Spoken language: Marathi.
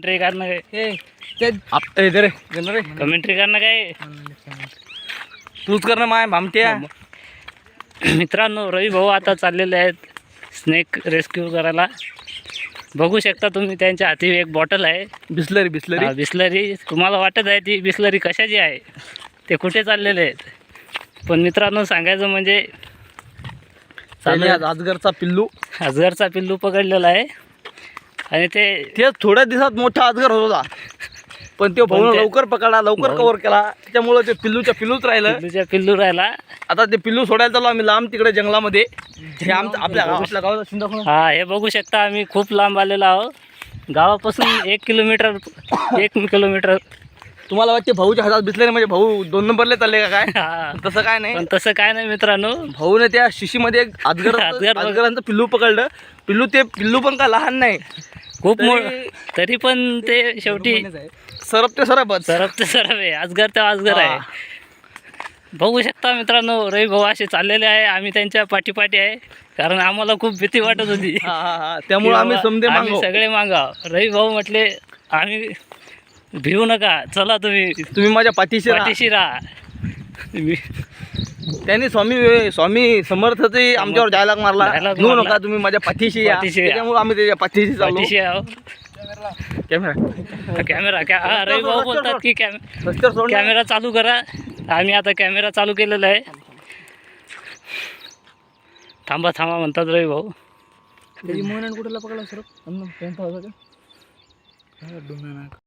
कमेंट्री करणं काय? ए ते आप- ए, दे रे. दे रे कमेंट्री करणं काय? तूच कर ना माय भामट्या. मित्रांनो रवी भाऊ आता चाललेले आहेत स्नेक रेस्क्यू करायला. बघू शकता तुम्ही त्यांच्या हाती एक बॉटल आहे. बिस्लरी बिस्लरी. बिस्लरी. तुम्हाला वाटत आहे ती बिस्लरी कशाची आहे? ते कुठे चाललेले आहेत? पण मित्रांनो सांगायचं म्हणजे आजगरचा पिल्लू. अजगरचा पिल्लू पकडलेला आहे. आणि ते ते थोड्या दिवसात मोठा आजगर होत होता. पण ते भाऊ लवकर पकडला लवकर कव्हर केला. त्याच्यामुळे ते पिल्लूच्या पिल्लूच राहिलं. पिल्लूच्या पिल्लू राहिला. आता ते पिल्लू सोडायला चाललो आम्ही लांब तिकडे जंगलामध्ये. हे आमचं आपल्या आपल्या गावाला हा हे बघू शकता आम्ही खूप लांब आलेलो आहोत. गावापासून एक किलोमीटर एक किलोमीटर. तुम्हाला वाटते भाऊच्या हातात बिसलेले म्हणजे भाऊ दोन नंबरले चालले का काय? तसं काय नाही. तसं काय नाही मित्रांनो. भाऊने त्या शिशीमध्ये एक आजगर आजगरांचं पिल्लू पकडलं. पिल्लू ते पिल्लू पण काय लहान नाही. खूप मो तरी- पण ते शेवटी सरप ते सरपच सरप ते सरप आहे. अजगर ते अजगर आहे. बघू शकता मित्रांनो रवी भाऊ असे चाललेले आहे. आम्ही त्यांच्या पाठीपाठी आहे. कारण आम्हाला खूप भीती वाटत होती. हा हा हा. त्यामुळे आम्ही समजे आम्ही मागो सगळे मागाव. रवी भाऊ म्हटले आम्ही भिवू नका. चला तुम्ही तुम्ही माझ्या पाठीशी. पाठीशी राहा. त्यांनी स्वामी स्वामी समर्थचे आमच्यावर डायलॉग मारला. Dialogue घेऊ मारला. नका तुम्ही माझ्या पाठीशी या. पाठीशी या. त्याच्यामुळे आम्ही त्याच्या पाठीशी चाललो. पाठीशी आहो कॅमेरा. कॅमेरा क्या हा, रवी भाऊ बोलतात की कॅमे रस्त्यावर सोड ना. कॅमेरा चालू करा. आम्ही आता कॅमेरा चालू केलेला आहे. थांबा थांबा म्हणतात रवी भाऊ. कुठे पकडला सर?